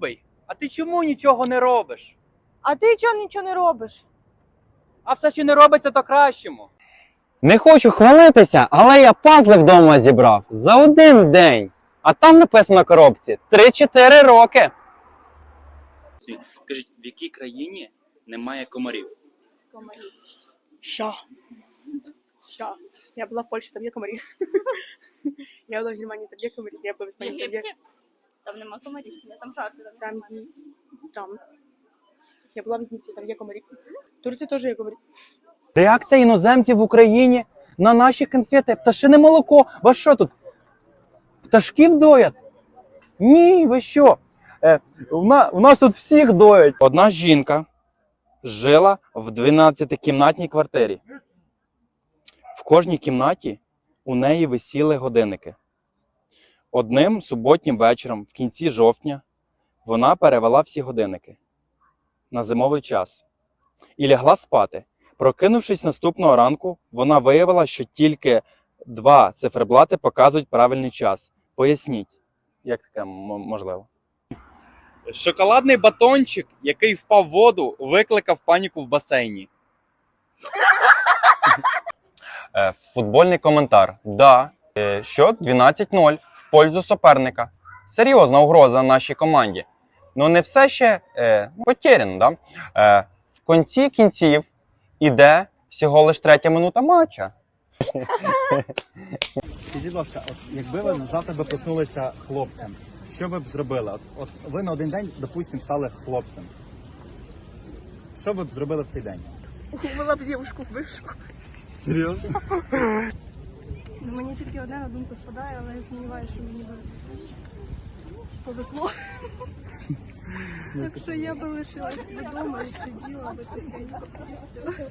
Любий, а ти чому нічого не робиш? А ти чого нічого не робиш? А все, що не робиться, то кращому. Не хочу хвалитися, але я пазли вдома зібрав за один день. А там написано на коробці 3-4 роки. Скажіть, в якій країні немає комарів? Що? Що? Я була в Польщі, там є комарі. Я була в Германії, там є комарі. Я була в В Іспанії, там є. Там нема комарів, там жарти. Там Там є. Там. Я була в Єгипті, там є комарі. В Турції теж є комарі. Реакція іноземців в Україні на наші конфети. Пташине молоко. Вас що тут? Пташків доять? Ні, ви що? Е, у, на, у нас тут всіх доять. Одна жінка жила в 12-кімнатній квартирі. В кожній кімнаті у неї висіли годинники. Одним суботнім вечором, в кінці жовтня, вона перевела всі годинники на зимовий час і лягла спати. Прокинувшись наступного ранку, вона виявила, що тільки два циферблати показують правильний час. Поясніть, як таке можливо? Шоколадний батончик, який впав в воду, викликав паніку в басейні. Е, футбольний коментар. Да. Е, що 12-0 в пользу суперника. Серйозна угроза нашій команді. Ну не все ще е, потеряно, да? Е, в кінці кінців іде всього лиш третя минута матча. Скажіть, будь ласка, от якби ви завтра би проснулися хлопцем, що ви б зробили? От, от ви на один день, допустимо, стали хлопцем. Що ви б зробили в цей день? Увела б дівушку бившу. Серйозно? Ну, Мені тільки одне на думку спадає, але я сумніваюся, що мені би повезло. Якщо я би лишилась вдома і сиділа би таке, і все.